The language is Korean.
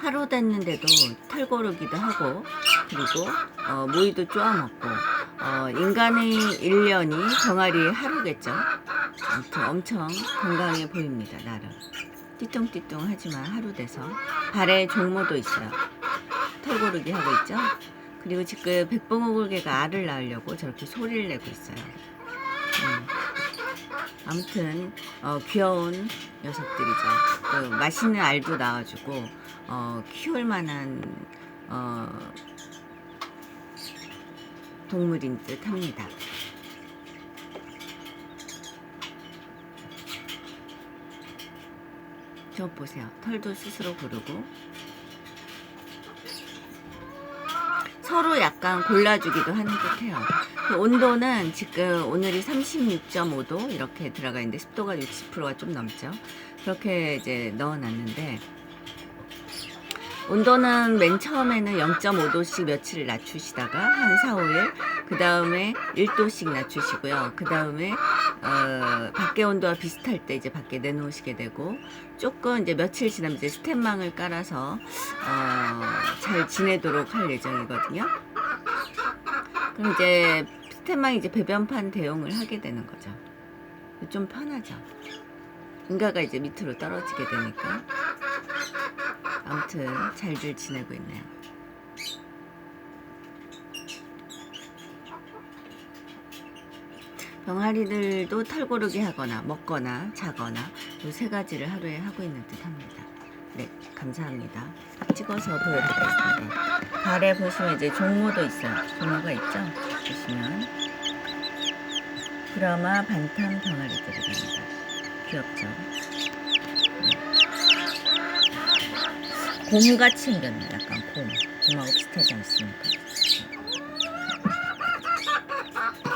하루 됐는데도 털고르기도 하고 그리고 어, 모이도 쪼아먹고 어, 인간의 일년이 병아리 하루겠죠. 아무튼 엄청 건강해 보입니다. 나름 띠뚱띠뚱하지만 하루 돼서 발에 종모도 있어요. 털고르기 하고 있죠. 그리고 지금 백봉오골개가 알을 낳으려고 저렇게 소리를 내고 있어요. 음. 아무튼 어, 귀여운 녀석들이죠. 그 맛있는 알도 낳아주고 어, 키울 만한 어, 동물인 듯 합니다. 저 보세요. 털도 스스로 고르고 서로 약간 골라주기도 하는 듯해요. 그 온도는 지금 오늘이 36.5도 이렇게 들어가 있는데 습도가 60%가 좀 넘죠. 그렇게 이제 넣어놨는데 온도는 맨 처음에는 0.5도씩 며칠을 낮추시다가 한 4, 5일 그 다음에 1도씩 낮추시고요. 그 다음에 어, 밖에 온도와 비슷할 때 이제 밖에 내놓으시게 되고 조금 이제 며칠 지나면 이제 스텐망을 깔아서 어, 잘 지내도록 할 예정이거든요. 그럼 이제 스텐망이 이제 배변판 대용을 하게 되는 거죠. 좀 편하죠. 응가가 이제 밑으로 떨어지게 되니까 아무튼 잘들 지내고 있네요. 병아리들도 털고르기 하거나 먹거나 자거나 이 세 가지를 하루에 하고 있는 듯 합니다. 네, 감사합니다. 찍어서 보여드리겠습니다. 발에 보시면 이제 종모도 있어요. 종모가 있죠? 보시면 브라마 반탄 병아리들입니다. 귀엽죠? 곰같이 생겼네, 약간 곰. 곰하고 비슷하지 않습니까?